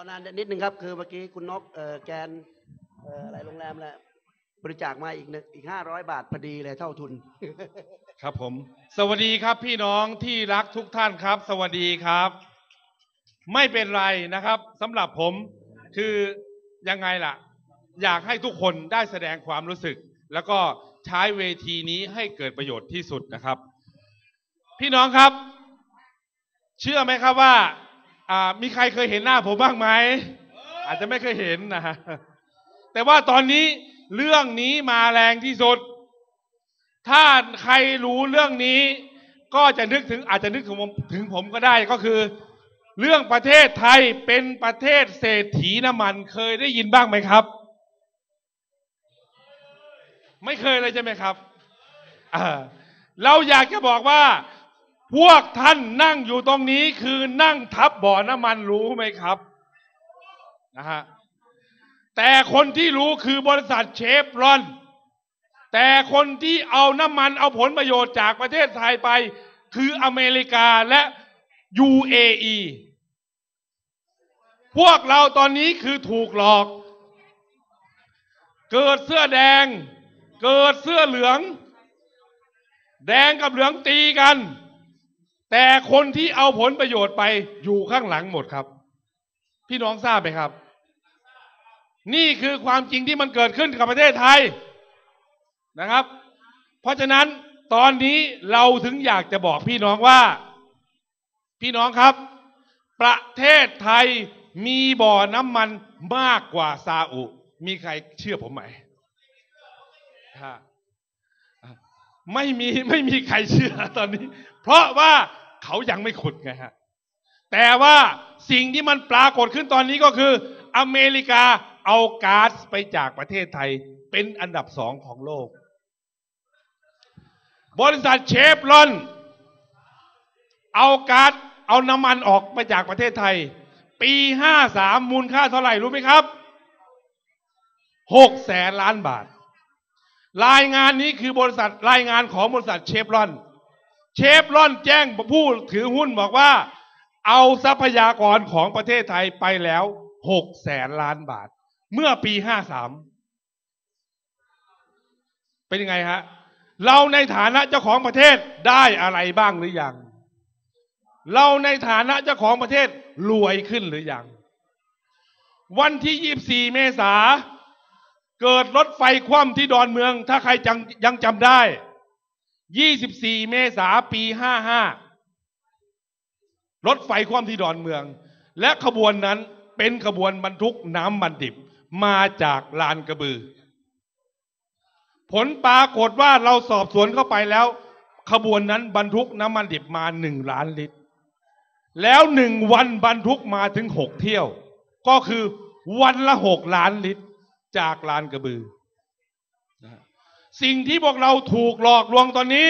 อนานนิดนึงครับ คือเมื่อกี้คุณนกเอ่อแกนเอ่ออะไรโรงแรมแหละบริจาคมาอีกหนึ่งอีกห้าร้อยบาทพอดีเลยเท่าทุน ครับผม สวัสดีครับพี่น้องที่รักทุกท่านครับ สวัสดีครับ ไม่เป็นไรนะครับสำหรับผมคือยังไงล่ะ อยากให้ทุกคนได้แสดงความรู้สึก แล้วก็ใช้เวทีนี้ให้เกิดประโยชน์ที่สุดนะครับ พี่น้องครับ เชื่อไหมครับว่า อ่ามีใครเคยเห็นหน้าผมบ้างไหม อาจจะไม่เคยเห็นนะฮะแต่ว่าตอนนี้เรื่องนี้มาแรงที่สุด ถ้าใครรู้เรื่องนี้ ก็จะนึกถึงอาจจะนึกถึงผมถึงผมก็ได้ก็คือ เรื่องประเทศไทยเป็นประเทศเศรษฐีน้ำมันเคยได้ยินบ้างไหมครับ ไม่เคยเลยใช่ไหมครับเราอยากจะบอกว่า พวกท่านนั่งอยู่ตรงนี้คือนั่งทับบ่อน้ำมันรู้ไหมครับนะฮะแต่คนที่รู้คือบริษัทเชฟรอน แต่คนที่เอาน้ำมันเอาผลประโยชน์จากประเทศไทยไป คืออเมริกาและ UAE พวกเราตอนนี้คือถูกหลอก เกิดเสื้อแดง เกิดเสื้อเหลือง แดงกับเหลืองตีกัน แต่คนที่เอาผลประโยชน์ไปอยู่ข้างหลังหมดครับ พี่น้องทราบไหมครับ นี่คือความจริงที่มันเกิดขึ้นกับประเทศไทยนะครับ เพราะฉะนั้นตอนนี้เราถึงอยากจะบอกพี่น้องว่า พี่น้องครับ ประเทศไทยมีบ่อน้ำมันมากกว่าซาอุ มีใครเชื่อผมไหมไม่มีไม่มีใครเชื่อตอนนี้ เพราะว่า เขายังไม่ขุดไงฮะแต่ว่าสิ่งที่มันปรากฏขึ้นตอนนี้ก็คือ อเมริกาเอาก๊าซไปจากประเทศไทยเป็นอันดับสองของโลก บริษัทเชฟรอน เอาก๊าซเอาน้ำมันออกไปจากประเทศไทย ปีห้าสามมูลค่าเท่าไหร่รู้ไหมครับหกแสนล้านบาท รายงานนี้คือบริษัทรายงานของบริษัทเชฟรอน ชฟรอนแจ้งผู้ถือหุ้นบอกว่า เอาทรัพยากรของประเทศไทยไปแล้วหกแสนล้านบาท เมื่อปีห้าสามเป็นยังไงฮะ เราในฐานะเจ้าของประเทศได้อะไรบ้างหรือยัง เราในฐานะเจ้าของประเทศรวยขึ้นหรือยัง วันที่24เมษาเกิดรถไฟคว่ำที่ดอนเมือง ถ้าใครยังจำได้ 24 เมษาปี 55 รถไฟคว่ำที่ดอนเมือง และขบวนนั้นเป็นขบวนบรรทุกน้ำมันดิบมาจากลานกระบือ ผลปรากฏว่าเราสอบสวนเข้าไปแล้ว ขบวนนั้นบรรทุกน้ำมันดิบมาหนึ่งล้านลิตร แล้วหนึ่งวันบรรทุกมาถึงหกเที่ยว ก็คือวันละหกล้านลิตรจากลานกระบือ สิ่งที่พวกเราถูกหลอกลวงตอนนี้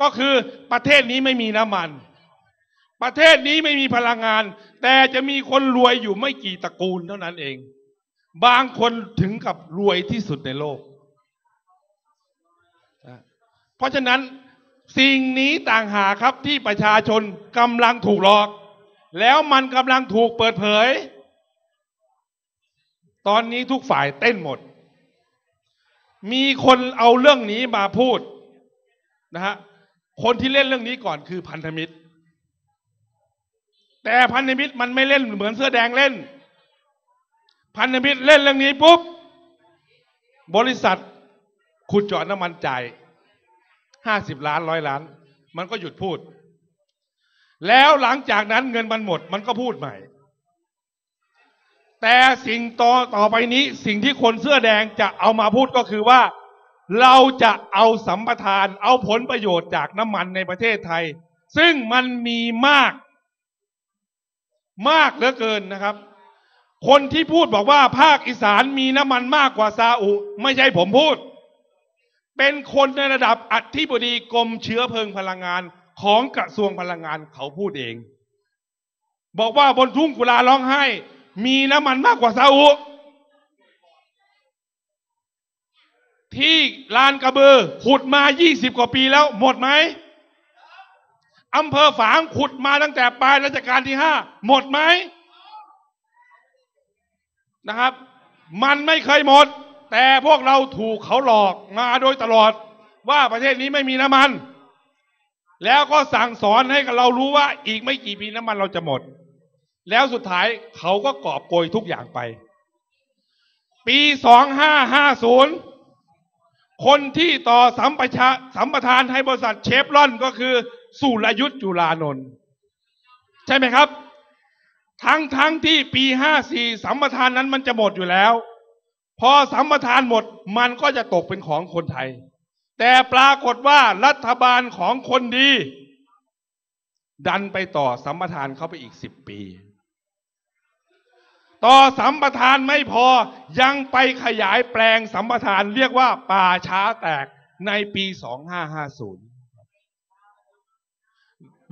ก็คือประเทศนี้ไม่มีน้ำมัน ประเทศนี้ไม่มีพลังงาน แต่จะมีคนรวยอยู่ไม่กี่ตระกูลเท่านั้นเอง บางคนถึงกับรวยที่สุดในโลก เพราะฉะนั้นสิ่งนี้ต่างหากครับที่ประชาชนกำลังถูกหลอก แล้วมันกำลังถูกเปิดเผย ตอนนี้ทุกฝ่ายเต้นหมด มีคนเอาเรื่องนี้มาพูดนะฮะคนที่เล่นเรื่องนี้ก่อนคือพันธมิตร แต่พันธมิตรมันไม่เล่นเหมือนเสื้อแดงเล่น พันธมิตรเล่นเรื่องนี้ปุ๊บบริษัทขุดเจาะน้ำมันจ่ายห้าสิบล้านร้อยล้าน มันก็หยุดพูด แล้วหลังจากนั้นเงินมันหมด มันก็พูดใหม่ แต่สิ่งต่อต่อไปนี้สิ่งที่คนเสื้อแดงจะเอามาพูดก็คือว่า เราจะเอาสัมปทานเอาผลประโยชน์จากน้ำมันในประเทศไทย ซึ่งมันมีมาก มากเหลือเกินนะครับ คนที่พูดบอกว่าภาคอีสานมีน้ำมันมากกว่าซาอุ ไม่ใช่ผมพูด เป็นคนในระดับอธิบดีกรมเชื้อเพลิงพลังงานของกระทรวงพลังงานเขาพูดเอง บอกว่าบนทุ่งกุลาร้องไห้ มีน้ำมันมากกว่าซาอุที่ลานกระเบือขุดมา 20 กว่าปีแล้ว หมดไหมอำเภอฝางขุดมาตั้งแต่ปลายรัชกาลที่ห้าหมดไหมนะครับ มันไม่เคยหมด แต่พวกเราถูกเขาหลอกมาโดยตลอด ว่าประเทศนี้ไม่มีน้ำมัน แล้วก็สั่งสอนให้กับเรารู้ว่าอีกไม่กี่ปีน้ำมันเราจะหมด แล้วสุดท้ายเขาก็กอบโกยทุกอย่างไป ปีสองห้าห้าศูนย์คนที่ต่อสัมปชาสัมปทานให้บริษัทเชฟรอนก็คือสุรยุทธ์จุลานนท์ใช่ไหมครับ ทั้งทั้งที่ปีห้าสี่สัมปทานนั้นมันจะหมดอยู่แล้ว พอสัมปทานหมดมันก็จะตกเป็นของคนไทย แต่ปรากฏว่ารัฐบาลของคนดี ดันไปต่อสัมปทานเขาไปอีกสิบปี ต่อสัมปทานไม่พอยังไปขยายแปลงสัมปทานเรียกว่าป่าช้าแตกในปี 2550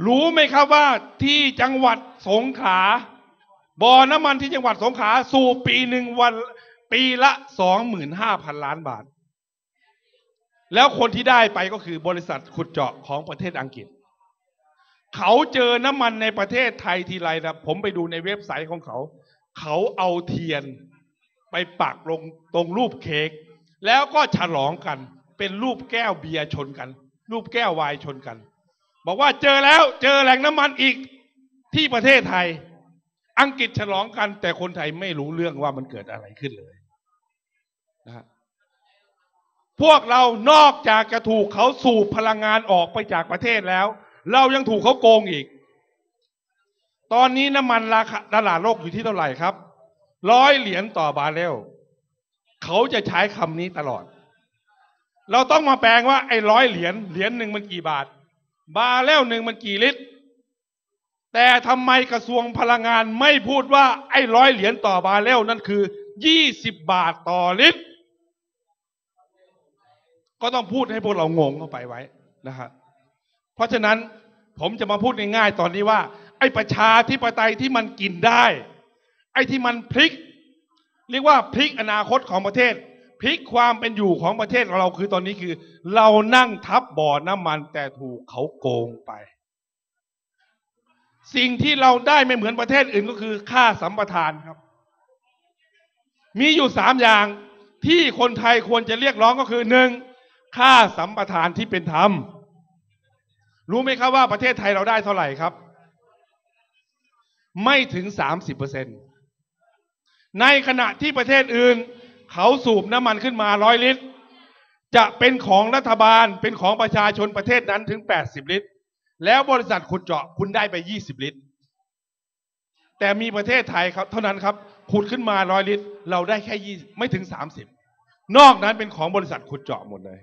รู้ไหมครับว่าที่จังหวัดสงขลาบ่อน้ำมันที่จังหวัดสงขลาสูบปีหนึ่งวันปีละ25,000ล้านบาท แล้วคนที่ได้ไปก็คือบริษัทขุดเจาะของประเทศอังกฤษ เขาเจอน้ำมันในประเทศไทยทีไรนะผมไปดูในเว็บไซต์ของเขา เขาเอาเทียนไปปักลงตรงรูปเค้กแล้วก็ฉลองกัน เป็นรูปแก้วเบียร์ชนกัน รูปแก้วไวน์ชนกัน บอกว่าเจอแล้วเจอแหล่งน้ำมันอีกที่ประเทศไทย อังกฤษฉลองกัน แต่คนไทยไม่รู้เรื่องว่ามันเกิดอะไรขึ้นเลยนะฮะพวกเรานอกจากจะถูกเขาสูบพลังงานออกไปจากประเทศแล้ว เรายังถูกเขาโกงอีก ตอนนี้น้ำมันราคาตลาดโลกอยู่ที่เท่าไหร่ครับ ร้อยเหรียญต่อบาร์เรลเขาจะใช้คำนี้ตลอด เราต้องมาแปลงว่าไอ้ร้อยเหรียญเหรียญหนึ่งมันกี่บาท บาร์เรลหนึ่งมันกี่ลิตร แต่ทำไมกระทรวงพลังงานไม่พูดว่าไอ้ร้อยเหรียญต่อบาร์เรลนั่นคือยี่สิบบาทต่อลิตร ก็ต้องพูดให้พวกเรางงเข้าไปไว้นะครับเพราะฉะนั้นผมจะมาพูดง่ายๆตอนนี้ว่า ไอ้ประชาธิปไตยที่มันกินได้ ไอ้ที่มันพลิก เรียกว่าพลิกอนาคตของประเทศ พลิกความเป็นอยู่ของประเทศเราคือตอนนี้คือ เรานั่งทับบ่อน้ำมันแต่ถูกเขาโกงไป สิ่งที่เราได้ไม่เหมือนประเทศอื่นก็คือค่าสัมปทานครับ มีอยู่สามอย่างที่คนไทยควรจะเรียกร้องก็คือหนึ่งค่าสัมปทานที่เป็นธรรมรู้ไหมครับว่าประเทศไทยเราได้เท่าไหร่ครับ ไม่ถึงสามสิบเปอร์เซ็นตในขณะที่ประเทศอื่น เขาสูบน้ำมันขึ้นมาร้อยลิตร จะเป็นของรัฐบาลเป็นของประชาชนประเทศนั้นถึงแปดสิบลิตร แล้วบริษัทขุดเจาะคุณได้ไปยี่สิบลิตร แต่มีประเทศไทยครับเท่านั้นครับขุดขึ้นมาร้อยลิตร เราได้แค่ยี่ไม่ถึงสามสิบนอกนั้นเป็นของบริษัทขุดเจาะหมดเลย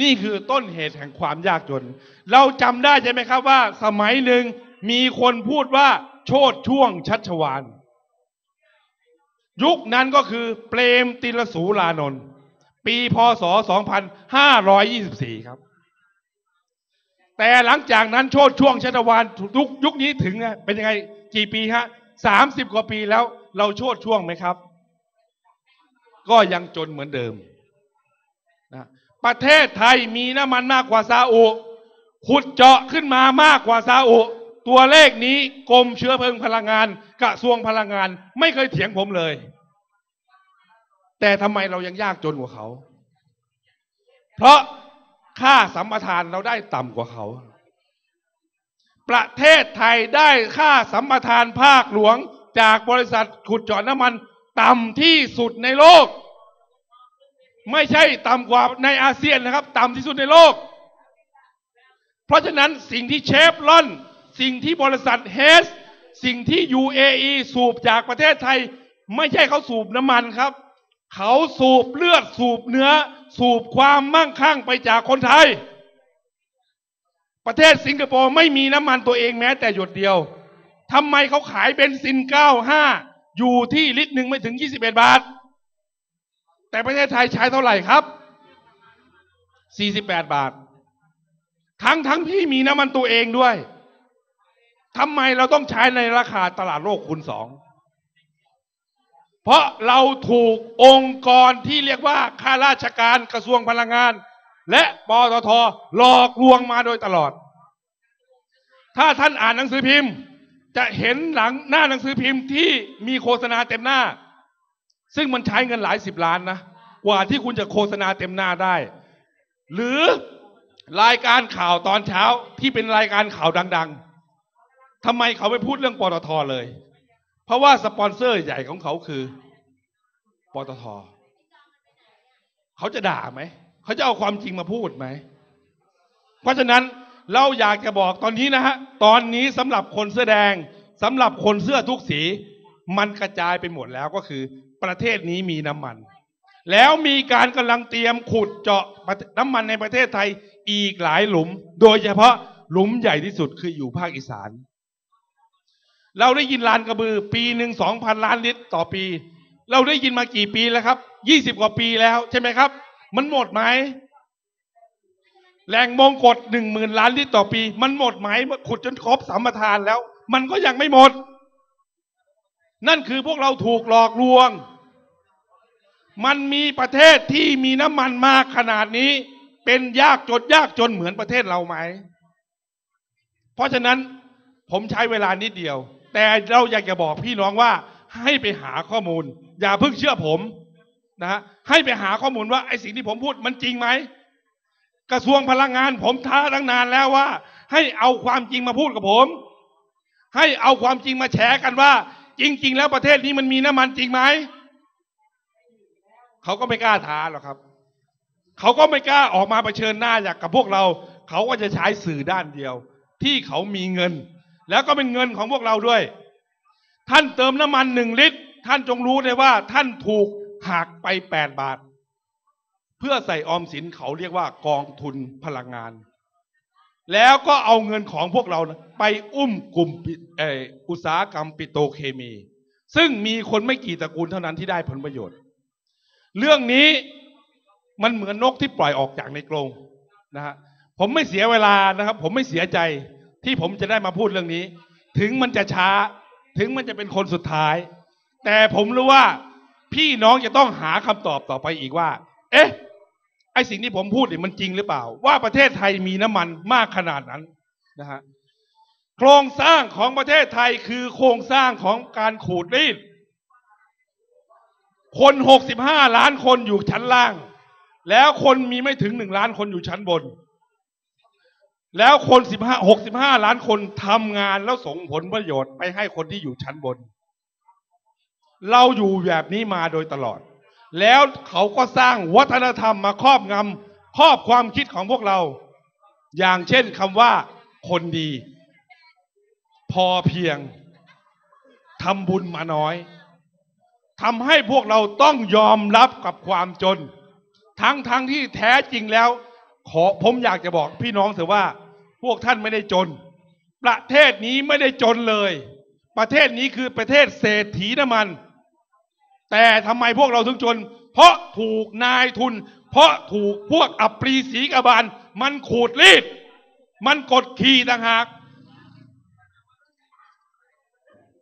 นี่คือต้นเหตุแห่งความยากจน เราจำได้ใช่ไหมครับว่าสมัยหนึ่ง มีคนพูดว่าโชดช่วงชัชวาน ยุคนั้นก็คือเปรมติลสูลานนท์ปีพศ 2524 ครับ แต่หลังจากนั้นโชดช่วงชัชวานยุคยุคนี้ถึงเป็นยังไงกี่ปีฮะสามสิบกว่าปีแล้วเราโชดช่วงไหมครับ ก็ยังจนเหมือนเดิมนะประเทศไทยมีน้ำมันมากกว่าซาอุขุดเจาะขึ้นมามากกว่าซาอุ ตัวเลขนี้กรมเชื้อเพลิงพลังงานกระทรวงพลังงาน ไม่เคยเถียงผมเลย แต่ทำไมเรายังยากจนกว่าเขา เพราะค่าสัมปทานเราได้ต่ำกว่าเขา ประเทศไทยได้ค่าสัมปทานภาคหลวงจากบริษัทขุดเจาะน้ำมันต่ำที่สุดในโลก ไม่ใช่ต่ำกว่าในอาเซียนนะครับ ต่ำที่สุดในโลก เพราะฉะนั้นสิ่งที่เชฟลอน สิ่งที่บริษัทเฮสสิ่งที่ UAE สูบจากประเทศไทย ไม่ใช่เขาสูบน้ำมันครับ เขาสูบเลือดสูบเนื้อ สูบความมั่งคั่งไปจากคนไทย ประเทศสิงคโปร์ไม่มีน้ำมันตัวเองแม้แต่หยดเดียวทำไมเขาขายเบนซิน 95 อยู่ที่ลิตรหนึ่งไม่ถึง 21 บาท แต่ประเทศไทยใช้เท่าไหร่ครับ 48 บาท ทั้งทั้งที่มีน้ำมันตัวเองด้วย ทำไมเราต้องใช้ในราคาตลาดโลกคูณสอง เพราะเราถูกองค์กรที่เรียกว่าข้าราชการกระทรวงพลังงาน และปตทหลอกลวงมาโดยตลอด ถ้าท่านอ่านหนังสือพิมพ์ จะเห็นหลังหน้าหนังสือพิมพ์ที่มีโฆษณาเต็มหน้า ซึ่งมันใช้เงินหลายสิบล้านนะ กว่าที่คุณจะโฆษณาเต็มหน้าได้ หรือรายการข่าวตอนเช้าที่เป็นรายการข่าวดัง ๆ ทำไมเขาไม่พูดเรื่องปตทเลย เพราะว่าสปอนเซอร์ใหญ่ของเขาคือปตทเขาจะด่าไหม เขาจะเอาความจริงมาพูดไหม เพราะฉะนั้นเราอยากจะบอกตอนนี้นะฮะ ตอนนี้สำหรับคนเสื้อแดงสำหรับคนเสื้อทุกสี มันกระจายไปหมดแล้วก็คือ ประเทศนี้มีน้ำมัน แล้วมีการกำลังเตรียมขุดเจาะน้ำมันในประเทศไทยอีกหลายหลุม โดยเฉพาะหลุมใหญ่ที่สุดคืออยู่ภาคอีสาน เราได้ยินลานกระบือ ปีหนึ่งสองพันล้านลิตรต่อปี เราได้ยินมากี่ปีแล้วครับยี่สิบกว่าปีแล้วใช่ไหมครับ มันหมดไหมแหล่งมงกฎหนึ่งหมื่นล้านลิตรต่อปี มันหมดไหมขุดจนครบสัมทานแล้ว มันก็ยังไม่หมด นั่นคือพวกเราถูกหลอกลวง มันมีประเทศที่มีน้ำมันมากขนาดนี้ เป็นยากจนยากจนเหมือนประเทศเราไหม เพราะฉะนั้นผมใช้เวลานิดเดียว แต่เราอยากจะบอกพี่น้องว่าให้ไปหาข้อมูล อย่าเพิ่งเชื่อผมนะฮะให้ไปหาข้อมูลว่าไอ้สิ่งที่ผมพูดมันจริงไหมกระทรวงพลังงานผมท้าตั้งนานแล้วว่า ให้เอาความจริงมาพูดกับผม ให้เอาความจริงมาแฉกันว่า จริง ๆ แล้วประเทศนี้มันมีน้ำมันจริงไหมเขาก็ไม่กล้าท้าหรอกครับเขาก็ไม่กล้าออกมาเผชิญหน้าอยากกับพวกเรา เขาก็จะใช้สื่อด้านเดียว ที่เขามีเงิน แล้วก็เป็นเงินของพวกเราด้วย ท่านเติมน้ำมันหนึ่งลิตร ท่านจงรู้เลยว่า ท่านถูกหักไปแปดบาท เพื่อใส่ออมสินเขาเรียกว่ากองทุนพลังงาน แล้วก็เอาเงินของพวกเราไปอุ้มกลุ่มอุตสาหกรรมปิโตเคมี ซึ่งมีคนไม่กี่ตระกูลเท่านั้นที่ได้ผลประโยชน์ เรื่องนี้มันเหมือนนกที่ปล่อยออกจากในกรงนะฮะผมไม่เสียเวลานะครับ ผมไม่เสียใจ ที่ผมจะได้มาพูดเรื่องนี้ ถึงมันจะช้า ถึงมันจะเป็นคนสุดท้าย แต่ผมรู้ว่าพี่น้องจะต้องหาคำตอบต่อไปอีกว่า เอ๊ะ ไอสิ่งที่ผมพูดเนี่ยมันจริงหรือเปล่า ว่าประเทศไทยมีน้ำมันมากขนาดนั้นนะฮะโครงสร้างของประเทศไทยคือโครงสร้างของการขูดรีดคนหกสิบห้าล้านคนอยู่ชั้นล่าง แล้วคนมีไม่ถึงหนึ่งล้านคนอยู่ชั้นบน แล้วคนสิบห้าหกสิบห้าล้านคนทำงานแล้วส่งผลประโยชน์ไปให้คนที่อยู่ชั้นบน เราอยู่แบบนี้มาโดยตลอด แล้วเขาก็สร้างวัฒนธรรมมาครอบงำครอบความคิดของพวกเรา อย่างเช่นคำว่า คนดี พอเพียงทำบุญมาน้อยทำให้พวกเราต้องยอมรับกับความจน ทั้งทั้งที่แท้จริงแล้ว ขอผมอยากจะบอกพี่น้องเถอะว่า พวกท่านไม่ได้จน ประเทศนี้ไม่ได้จนเลย ประเทศนี้คือประเทศเศรษฐีน้ำมัน แต่ทำไมพวกเราถึงจน เพราะถูกนายทุน เพราะถูกพวกอัปรีศรีกบาล มันขูดรีด มันกดขี่ต่างหาก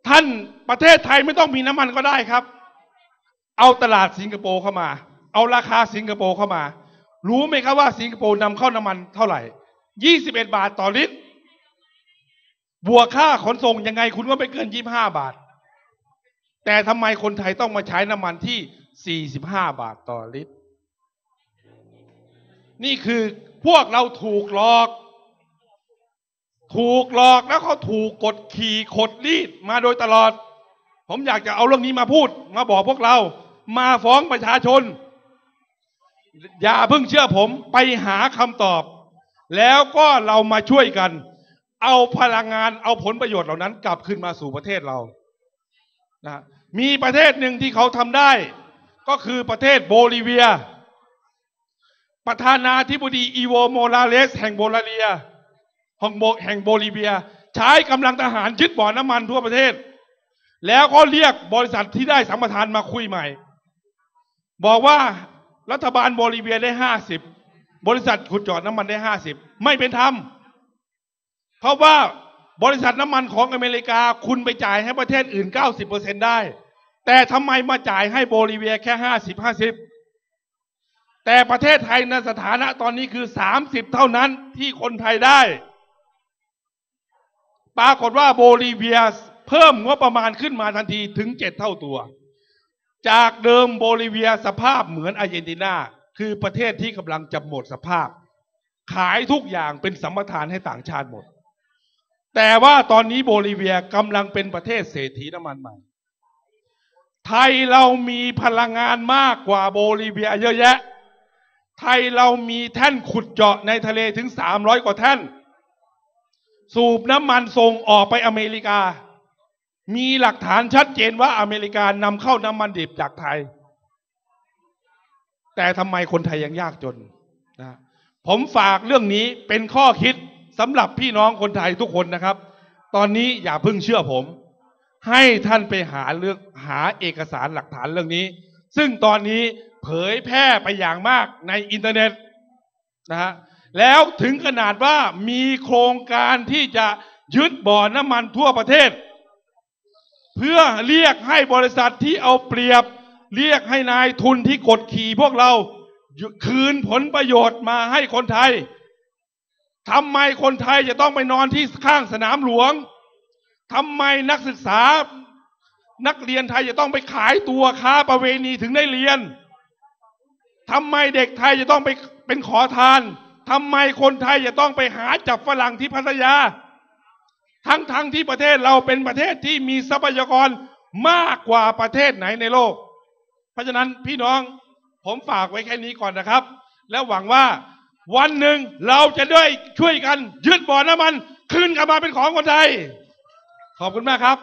ท่านประเทศไทยไม่ต้องมีน้ำมันก็ได้ครับ เอาตลาดสิงคโปร์เข้ามา เอาราคาสิงคโปร์เข้ามา รู้ไหมครับว่าสิงคโปร์นำเข้าน้ำมันเท่าไหร่ 21 บาทต่อลิตร บวกค่าขนส่งยังไงคุณก็ไม่เกิน 25 บาท แต่ทำไมคนไทยต้องมาใช้น้ำมันที่ 45 บาทต่อลิตร นี่คือพวกเราถูกหลอก ถูกหลอกแล้วเขาถูกกดขี่ขดรีดมาโดยตลอด ผมอยากจะเอาเรื่องนี้มาพูด มาบอกพวกเรา มาฟ้องประชาชน อย่าเพิ่งเชื่อผมไปหาคำตอบ แล้วก็เรามาช่วยกัน เอาพลังงานเอาผลประโยชน์เหล่านั้นกลับขึ้นมาสู่ประเทศเรานะมีประเทศหนึ่งที่เขาทำได้ ก็คือประเทศโบลิเวีย ประธานาธิบดีอีโวโมราเลส แห่งโบลาเรียของโบแห่งโบลิเวีย ใช้กำลังทหารยึดบ่อน้ำมันทั่วประเทศ แล้วก็เรียกบริษัทที่ได้สัมปทานมาคุยใหม่ บอกว่ารัฐบาลโบลิเวียได้ห้าสิบ บริษัทขุดเจาะน้ำมันได้ห้าสิบไม่เป็นธรรมเพราะว่าบริษัทน้ำมันของอเมริกาคุณไปจ่ายให้ประเทศอื่น90%ได้ แต่ทำไมมาจ่ายให้โบลิเวียแค่50 50แต่ประเทศไทยในสถานะตอนนี้คือ30เท่านั้นที่คนไทยได้ ปรากฏว่าโบลิเวียเพิ่มงบประมาณขึ้นมาทันทีถึงเจ็ดเท่าตัว จากเดิมโบลิเวียสภาพเหมือนอาร์เจนตินา คือประเทศที่กำลังจะหมดสภาพ ขายทุกอย่างเป็นสัมปทานให้ต่างชาติหมด แต่ว่าตอนนี้โบลิเวียกำลังเป็นประเทศเศรษฐีน้ำมันใหม่ ไทยเรามีพลังงานมากกว่าโบลิเวียเยอะแยะ ไทยเรามีแท่นขุดเจาะในทะเลถึง 300 กว่าแท่น สูบน้ำมันส่งออกไปอเมริกา มีหลักฐานชัดเจนว่าอเมริกานำเข้าน้ำมันดิบจากไทย แต่ทำไมคนไทยยังยากจนนะผมฝากเรื่องนี้เป็นข้อคิดสำหรับพี่น้องคนไทยทุกคนนะครับ ตอนนี้อย่าเพิ่งเชื่อผม ให้ท่านไปหาเรื่องหาเอกสารหลักฐานเรื่องนี้ ซึ่งตอนนี้เผยแพร่ไปอย่างมากในอินเทอร์เน็ตนะฮะแล้วถึงขนาดว่ามีโครงการที่จะยึดบ่อน้ำมันทั่วประเทศ เพื่อเรียกให้บริษัทที่เอาเปรียบ เรียกให้นายทุนที่กดขี่พวกเรา คืนผลประโยชน์มาให้คนไทยทำไมคนไทยจะต้องไปนอนที่ข้างสนามหลวงทำไมนักศึกษา นักเรียนไทยจะต้องไปขายตัวค้าประเวณีถึงได้เรียนทำไมเด็กไทยจะต้องไปเป็นขอทานทำไมคนไทยจะต้องไปหาจับฝรั่งที่พัทยา ทั้งทั้งที่ประเทศเราเป็นประเทศที่มีทรัพยากรมากกว่าประเทศไหนในโลก เพราะฉะนั้นพี่น้องผมฝากไว้แค่นี้ก่อนนะครับ แล้วหวังว่าวันหนึ่งเราจะได้ช่วยกันยึดบ่อน้ำมัน คืนกลับมาเป็นของคนไทย ขอบคุณมากครับ